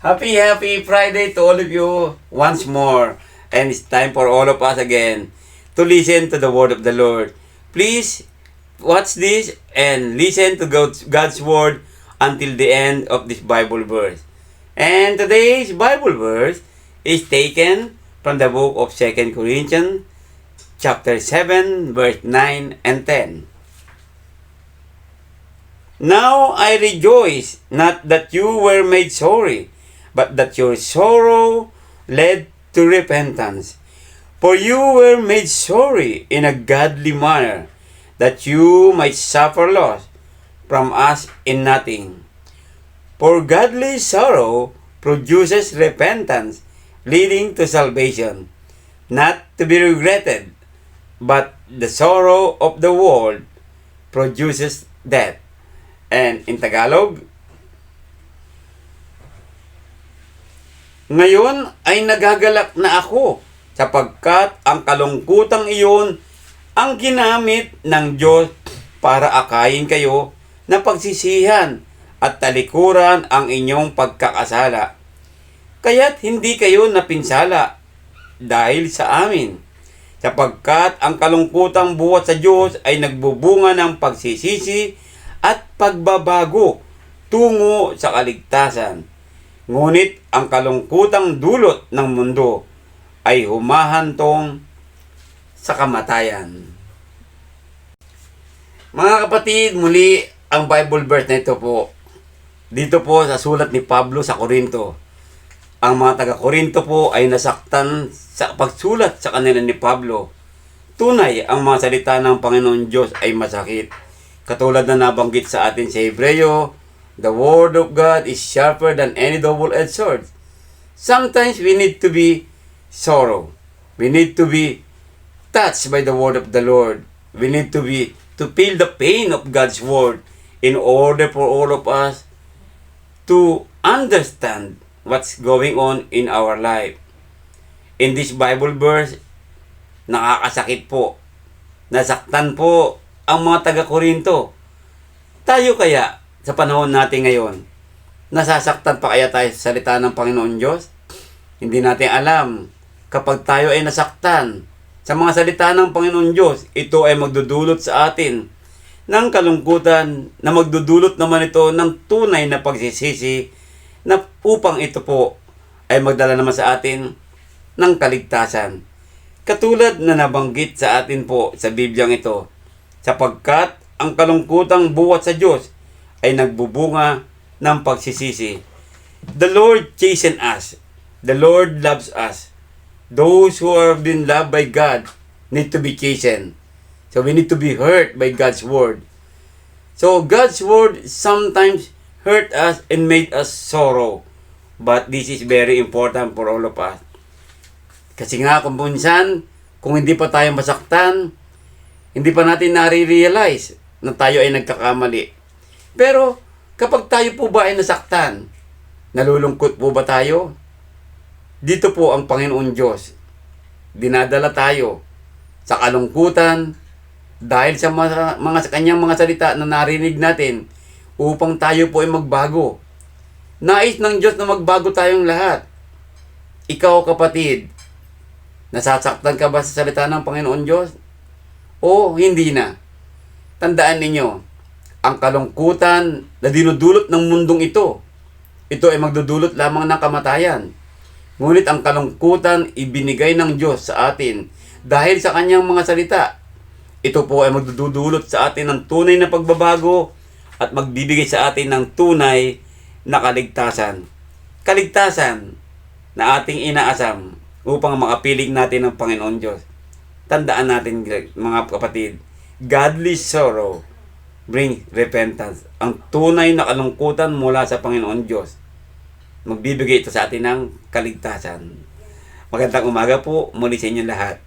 Happy, happy Friday to all of you once more. And it's time for all of us again to listen to the word of the Lord. Please watch this and listen to God's, God's word until the end of this Bible verse. And today's Bible verse is taken from the book of 2 Corinthians chapter 7 verse 9 and 10. Now I rejoice not that you were made sorry, but that your sorrow led to repentance. For you were made sorry in a godly manner, that you might suffer loss from us in nothing. For godly sorrow produces repentance, leading to salvation, not to be regretted, but the sorrow of the world produces death. And in Tagalog, Ngayon ay nagagalak na ako sapagkat ang kalungkutang iyon ang ginamit ng Diyos para akayin kayo na pagsisihan at talikuran ang inyong pagkakasala. Kaya't hindi kayo napinsala dahil sa amin. Sapagkat ang kalungkutang buhat sa Diyos ay nagbubunga ng pagsisisi at pagbabago tungo sa kaligtasan. Ngunit ang kalungkutang dulot ng mundo ay humahantong sa kamatayan. Mga kapatid, muli ang Bible verse na ito po. Dito po sa sulat ni Pablo sa Korinto. Ang mga taga-Korinto po ay nasaktan sa pagsulat sa kanila ni Pablo. Tunay, ang mga salita ng Panginoon Diyos ay masakit. Katulad na nabanggit sa atin sa Hebreo, The Word of God is sharper than any double-edged sword. Sometimes we need to be sorrow. We need to be touched by the Word of the Lord. We need to be to feel the pain of God's Word in order for all of us to understand what's going on in our life. In this Bible verse, nakakasakit po. Nasaktan po ang mga taga-Korinto. Tayo kaya, sa panahon natin ngayon, nasasaktan pa kaya tayo sa salita ng Panginoon Diyos? Hindi natin alam. Kapag tayo ay nasaktan sa mga salita ng Panginoon Diyos, ito ay magdudulot sa atin ng kalungkutan na magdudulot naman ito ng tunay na pagsisisi na upang ito po ay magdala naman sa atin ng kaligtasan. Katulad na nabanggit sa atin po sa Bibliang ito, sapagkat ang kalungkutang buwat sa Diyos ay nagbubunga ng pagsisisi. The Lord chasten us. The Lord loves us. Those who have been loved by God need to be chastened. So we need to be hurt by God's word. So God's word sometimes hurt us and made us sorrow. But this is very important for all of us. Kasi nga kung minsan, kung hindi pa tayo masaktan, hindi pa natin nare-realize na tayo ay nagkakamali. Pero kapag tayo po ba ay nasaktan, nalulungkot po ba tayo? Dito po ang Panginoon Diyos. Dinadala tayo sa kalungkutan dahil sa mga, mga sa kanyang mga salita na narinig natin upang tayo po ay magbago. Nais ng Diyos na magbago tayong lahat. Ikaw kapatid, nasasaktan ka ba sa salita ng Panginoon Diyos? O hindi na? Tandaan ninyo, ang kalungkutan na dinudulot ng mundong ito, ito ay magdudulot lamang ng kamatayan. Ngunit ang kalungkutan ibinigay ng Diyos sa atin dahil sa kanyang mga salita. Ito po ay magdudulot sa atin ng tunay na pagbabago at magbibigay sa atin ng tunay na kaligtasan. Kaligtasan na ating inaasam upang makapiling natin ng Panginoon Diyos. Tandaan natin mga kapatid, godly sorrow bring repentance. Ang tunay na kalungkutan mula sa Panginoon Diyos. Magbibigay ito sa atin ng kaligtasan. Magandang umaga po muli sa inyo lahat.